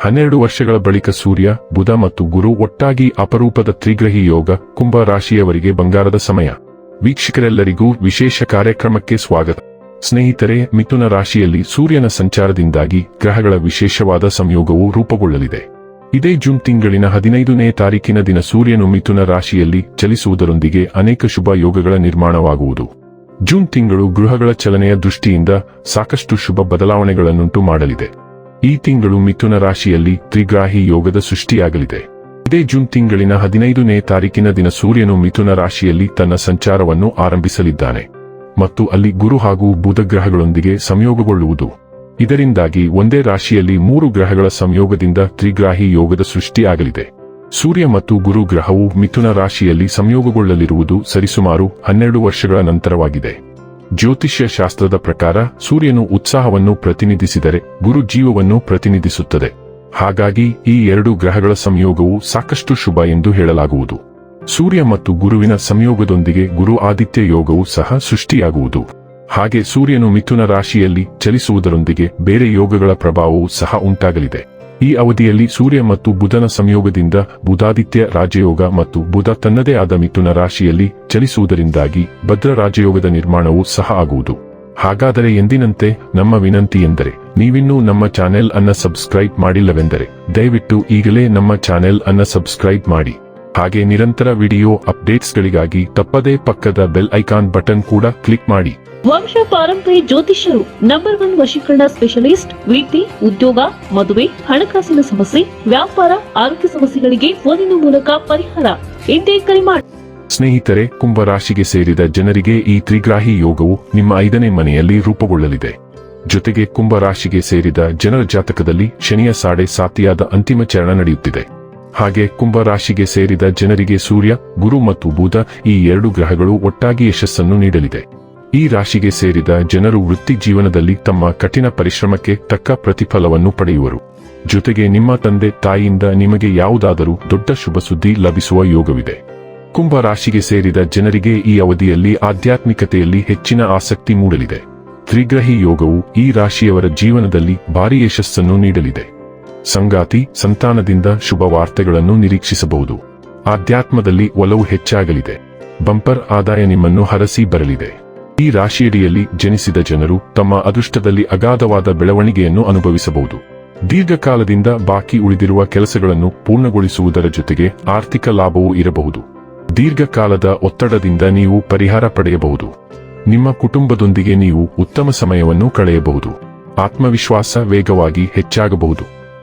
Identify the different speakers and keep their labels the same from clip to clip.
Speaker 1: ಹನ್ನೆರಡು ವರ್ಷಗಳ ಬಳಿಕ ಸೂರ್ಯ, ಬುಧ ಮತ್ತು ಗುರು ಒಟ್ಟಾಗಿ ಅಪರೂಪದ ತ್ರಿಗ್ರಹಿ ಯೋಗ, ಕುಂಭ ರಾಶಿಯವರಿಗೆ ಬಂಗಾರದ ಸಮಯ. ವೀಕ್ಷಕರೆಲ್ಲರಿಗೂ ವಿಶೇಷ ಕಾರ್ಯಕ್ರಮಕ್ಕೆ ಸ್ವಾಗತ. ಸ್ನೇಹಿತರೆ, ಮಿಥುನ ರಾಶಿಯಲ್ಲಿ ಸೂರ್ಯನ ಸಂಚಾರದಿಂದಾಗಿ ಗ್ರಹಗಳ ವಿಶೇಷವಾದ ಸಂಯೋಗವು ರೂಪುಗೊಳ್ಳಲಿದೆ. ಇದೇ ಜೂನ್ ತಿಂಗಳಿನ ಹದಿನೈದನೇ ತಾರೀಕಿನ ದಿನ ಸೂರ್ಯನು ಮಿಥುನ ರಾಶಿಯಲ್ಲಿ ಚಲಿಸುವುದರೊಂದಿಗೆ ಅನೇಕ ಶುಭ ಯೋಗಗಳ ನಿರ್ಮಾಣವಾಗುವುದು. ಜೂನ್ ತಿಂಗಳು ಗೃಹಗಳ ಚಲನೆಯ ದೃಷ್ಟಿಯಿಂದ ಸಾಕಷ್ಟು ಶುಭ ಬದಲಾವಣೆಗಳನ್ನುಂಟು ಮಾಡಲಿದೆ. ಈ ತಿಂಗಳು ಮಿಥುನ ರಾಶಿಯಲ್ಲಿ ತ್ರಿಗ್ರಾಹಿ ಯೋಗದ ಸೃಷ್ಟಿಯಾಗಲಿದೆ. ಇದೇ ಜೂನ್ ತಿಂಗಳಿನ ಹದಿನೈದನೇ ತಾರೀಕಿನ ದಿನ ಸೂರ್ಯನು ಮಿಥುನ ರಾಶಿಯಲ್ಲಿ ತನ್ನ ಸಂಚಾರವನ್ನು ಆರಂಭಿಸಲಿದ್ದಾನೆ. ಮತ್ತು ಅಲ್ಲಿ ಗುರು ಹಾಗೂ ಬುಧ ಗ್ರಹಗಳೊಂದಿಗೆ ಸಂಯೋಗಗೊಳ್ಳುವುದು. ಇದರಿಂದಾಗಿ ಒಂದೇ ರಾಶಿಯಲ್ಲಿ ಮೂರು ಗ್ರಹಗಳ ಸಂಯೋಗದಿಂದ ತ್ರಿಗ್ರಾಹಿ ಯೋಗದ ಸೃಷ್ಟಿಯಾಗಲಿದೆ. ಸೂರ್ಯ ಮತ್ತು ಗುರು ಗ್ರಹವು ಮಿಥುನ ರಾಶಿಯಲ್ಲಿ ಸಂಯೋಗಗೊಳ್ಳಲಿರುವುದು ಸರಿಸುಮಾರು ಹನ್ನೆರಡು ವರ್ಷಗಳ ನಂತರವಾಗಿದೆ. ಜ್ಯೋತಿಷ್ಯ ಶಾಸ್ತ್ರದ ಪ್ರಕಾರ ಸೂರ್ಯನು ಉತ್ಸಾಹವನ್ನು ಪ್ರತಿನಿಧಿಸಿದರೆ ಗುರು ಜೀವವನ್ನು ಪ್ರತಿನಿಧಿಸುತ್ತದೆ. ಹಾಗಾಗಿ ಈ ಎರಡು ಗ್ರಹಗಳ ಸಂಯೋಗವು ಸಾಕಷ್ಟು ಶುಭ ಎಂದು ಹೇಳಲಾಗುವುದು. ಸೂರ್ಯ ಮತ್ತು ಗುರುವಿನ ಸಂಯೋಗದೊಂದಿಗೆ ಗುರು ಆದಿತ್ಯ ಯೋಗವು ಸಹ ಸೃಷ್ಟಿಯಾಗುವುದು. ಹಾಗೆ ಸೂರ್ಯನು ಮಿಥುನ ರಾಶಿಯಲ್ಲಿ ಚಲಿಸುವುದರೊಂದಿಗೆ ಬೇರೆ ಯೋಗಗಳ ಪ್ರಭಾವವೂ ಸಹ ಉಂಟಾಗಲಿದೆ. ಈ ಅವಧಿಯಲ್ಲಿ ಸೂರ್ಯ ಮತ್ತು ಬುಧನ ಸಂಯೋಗದಿಂದ ಬುಧಾದಿತ್ಯ ರಾಜಯೋಗ ಮತ್ತು ಬುಧ ತನ್ನದೇ ಆದ ಮಿಥುನ ರಾಶಿಯಲ್ಲಿ ಚಲಿಸುವುದರಿಂದಾಗಿ ಭದ್ರ ರಾಜಯೋಗದ ನಿರ್ಮಾಣವೂ ಸಹ ಆಗುವುದು. ಹಾಗಾದರೆ ಎಂದಿನಂತೆ ನಮ್ಮ ವಿನಂತಿ ಎಂದರೆ, ನೀವಿನ್ನೂ ನಮ್ಮ ಚಾನೆಲ್ ಅನ್ನ ಸಬ್ಸ್ಕ್ರೈಬ್ ಮಾಡಿಲ್ಲವೆಂದರೆ, ದಯವಿಟ್ಟು ಈಗಲೇ ನಮ್ಮ ಚಾನೆಲ್ ಅನ್ನ ಸಬ್ಸ್ಕ್ರೈಬ್ ಮಾಡಿ. ಹಾಗೆ ನಿರಂತರ ವಿಡಿಯೋ ಅಪ್ಡೇಟ್ಸ್ಗಳಿಗಾಗಿ ತಪ್ಪದೇ ಪಕ್ಕದ ಬೆಲ್ ಐಕಾನ್ ಬಟನ್ ಕೂಡ ಕ್ಲಿಕ್ ಮಾಡಿ.
Speaker 2: ವಂಶ ಪಾರಂಪರಿ ಜ್ಯೋತಿಷ್ಯರು ನಂಬರ್ ಒನ್ ವಶೀಕರಣ ಸ್ಪೆಷಲಿಸ್ಟ್ ವೃತ್ತಿ ಉದ್ಯೋಗ ಮದುವೆ ಹಣಕಾಸಿನ ಸಮಸ್ಯೆ ವ್ಯಾಪಾರ ಆರೋಗ್ಯ ಸಮಸ್ಯೆಗಳಿಗೆ ಫೋನಿನ ಮೂಲಕ ಪರಿಹಾರ. ಇಂದೇ ಕರೆ ಮಾಡಿ
Speaker 1: ಸ್ನೇಹಿತರೆ ಕುಂಭ ರಾಶಿಗೆ ಸೇರಿದ ಜನರಿಗೆ ಈ ತ್ರಿಗ್ರಾಹಿ ಯೋಗವು ನಿಮ್ಮ ಐದನೇ ಮನೆಯಲ್ಲಿ ರೂಪುಗೊಳ್ಳಲಿದೆ. ಜೊತೆಗೆ ಕುಂಭ ರಾಶಿಗೆ ಸೇರಿದ ಜನರ ಜಾತಕದಲ್ಲಿ ಶನಿಯ ಸಾಡೆ ಸಾತಿಯಾದ ಅಂತಿಮ ಚರಣ ನಡೆಯುತ್ತಿದೆ. ಹಾಗೆ ಕುಂಭ ರಾಶಿಗೆ ಸೇರಿದ ಜನರಿಗೆ ಸೂರ್ಯ, ಗುರು ಮತ್ತು ಬುಧ ಈ ಎರಡು ಗ್ರಹಗಳು ಒಟ್ಟಾಗಿ ಯಶಸ್ಸನ್ನು ನೀಡಲಿದೆ. ಈ ರಾಶಿಗೆ ಸೇರಿದ ಜನರು ವೃತ್ತಿ ಜೀವನದಲ್ಲಿ ತಮ್ಮ ಕಠಿಣ ಪರಿಶ್ರಮಕ್ಕೆ ತಕ್ಕ ಪ್ರತಿಫಲವನ್ನು ಪಡೆಯುವರು. ಜೊತೆಗೆ ನಿಮ್ಮ ತಂದೆ, ತಾಯಿಯಿಂದ ನಿಮಗೆ ಯಾವುದಾದರೂ ದೊಡ್ಡ ಶುಭ ಸುದ್ದಿ ಲಭಿಸುವ ಯೋಗವಿದೆ. ಕುಂಭ ರಾಶಿಗೆ ಸೇರಿದ ಜನರಿಗೆ ಈ ಅವಧಿಯಲ್ಲಿ ಆಧ್ಯಾತ್ಮಿಕತೆಯಲ್ಲಿ ಹೆಚ್ಚಿನ ಆಸಕ್ತಿ ಮೂಡಲಿದೆ. ತ್ರಿಗ್ರಹಿ ಯೋಗವು ಈ ರಾಶಿಯವರ ಜೀವನದಲ್ಲಿ ಭಾರಿ ಯಶಸ್ಸನ್ನು ನೀಡಲಿದೆ. ಸಂಗಾತಿ ಸಂತಾನದಿಂದ ಶುಭ ವಾರ್ತೆಗಳನ್ನು ನಿರೀಕ್ಷಿಸಬಹುದು. ಆಧ್ಯಾತ್ಮದಲ್ಲಿ ಒಲವು ಹೆಚ್ಚಾಗಲಿದೆ. ಬಂಪರ್ ಆದಾಯ ನಿಮ್ಮನ್ನು ಹರಸಿ ಬರಲಿದೆ. ಈ ರಾಶಿಯಡಿಯಲ್ಲಿ ಜನಿಸಿದ ಜನರು ತಮ್ಮ ಅದೃಷ್ಟದಲ್ಲಿ ಅಗಾಧವಾದ ಬೆಳವಣಿಗೆಯನ್ನು ಅನುಭವಿಸಬಹುದು. ದೀರ್ಘಕಾಲದಿಂದ ಬಾಕಿ ಉಳಿದಿರುವ ಕೆಲಸಗಳನ್ನು ಪೂರ್ಣಗೊಳಿಸುವುದರ ಜೊತೆಗೆ ಆರ್ಥಿಕ ಲಾಭವೂ ಇರಬಹುದು. ದೀರ್ಘಕಾಲದ ಒತ್ತಡದಿಂದ ನೀವು ಪರಿಹಾರ ಪಡೆಯಬಹುದು. ನಿಮ್ಮ ಕುಟುಂಬದೊಂದಿಗೆ ನೀವು ಉತ್ತಮ ಸಮಯವನ್ನು ಕಳೆಯಬಹುದು. ಆತ್ಮವಿಶ್ವಾಸ ವೇಗವಾಗಿ ಹೆಚ್ಚಾಗಬಹುದು.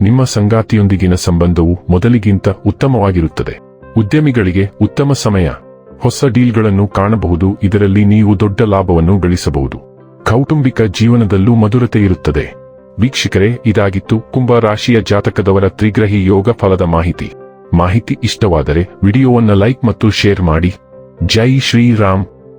Speaker 1: ನಿಮ್ಮ ಸಂಗಾತಿಯೊಂದಿಗಿನ ಸಂಬಂಧವು ಮೊದಲಿಗಿಂತ ಉತ್ತಮವಾಗಿರುತ್ತದೆ. ಉದ್ಯಮಿಗಳಿಗೆ ಉತ್ತಮ ಸಮಯ. ಹೊಸ ಡೀಲ್ಗಳನ್ನು ಕಾಣಬಹುದು, ಇದರಲ್ಲಿ ನೀವು ದೊಡ್ಡ ಲಾಭವನ್ನು ಗಳಿಸಬಹುದು. ಕೌಟುಂಬಿಕ ಜೀವನದಲ್ಲೂ ಮಧುರತೆ ಇರುತ್ತದೆ. ವೀಕ್ಷಕರೇ, ಇದಾಗಿತ್ತು ಕುಂಭ ರಾಶಿಯ ಜಾತಕದವರ ತ್ರಿಗ್ರಹಿ ಯೋಗ ಫಲದ ಮಾಹಿತಿ. ಮಾಹಿತಿ ಇಷ್ಟವಾದರೆ ವಿಡಿಯೋವನ್ನು ಲೈಕ್ ಮತ್ತು ಶೇರ್ ಮಾಡಿ. ಜೈ ಶ್ರೀರಾಮ್.